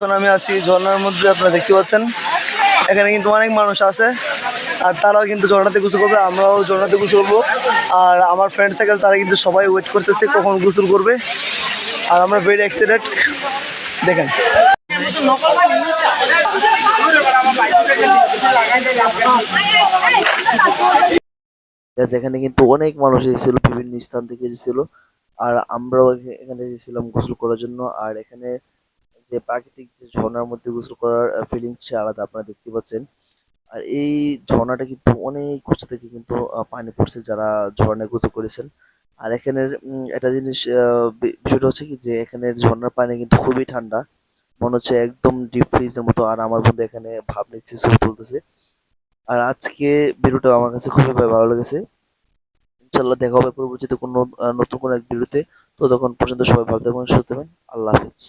এখন আমি আছি ঝর্ণার মধ্যে, আপনারা দেখতে পাচ্ছেন। এখানে কিন্তু অনেক মানুষ আছে, আর তারাও কিন্তু ঝর্ণাতে গোসল করবে, আমরাও ঝর্ণাতে গোসল করব। আর আমার ফ্রেন্ড সার্কেল তারা কিন্তু সবাই ওয়েট করতেছে কখন গোসল করবে। আর আমরা ভেরি এক্সাইটেড দেখেন। এখানে কিন্তু অনেক মানুষ এসেছিল, বিভিন্ন স্থান থেকে এসেছিল। আর আমরাও এখা- এখানে এসেছিলাম গোসল করার জন্য। আর এখানে যে প্রাকৃতিক যে ঝর্ণার মধ্যে গোসল করার ফিলিংস সে আলাদা, আপনারা দেখতে পাচ্ছেন। আর এই ঝর্ণাটা কিন্তু অনেক উঁচু থেকে কিন্তু পানি পড়ছে যারা ঝর্ণায় গোসল করেছেন। আর এখানের একটা জিনিস বিষয়টা হচ্ছে কি যে এখানের ঝর্ণার পানি কিন্তু খুবই ঠান্ডা। মনে হচ্ছে একদম ডিপ ফ্রিজের মতো, আর আমার বন্ধু এখানে ভাব নিচ্ছে, ছবি তুলতেছে। আর আজকে ভিডিওটা আমার কাছে খুবই ভালো লেগেছে। ইনশাল্লাহ দেখা হবে পরবর্তীতে কোনো নতুন কোনো এক ভিডিওতে। তো তখন পর্যন্ত সবাই ভালো থাকবেন, সুস্থ থাকবেন। আল্লাহ হাফেজ।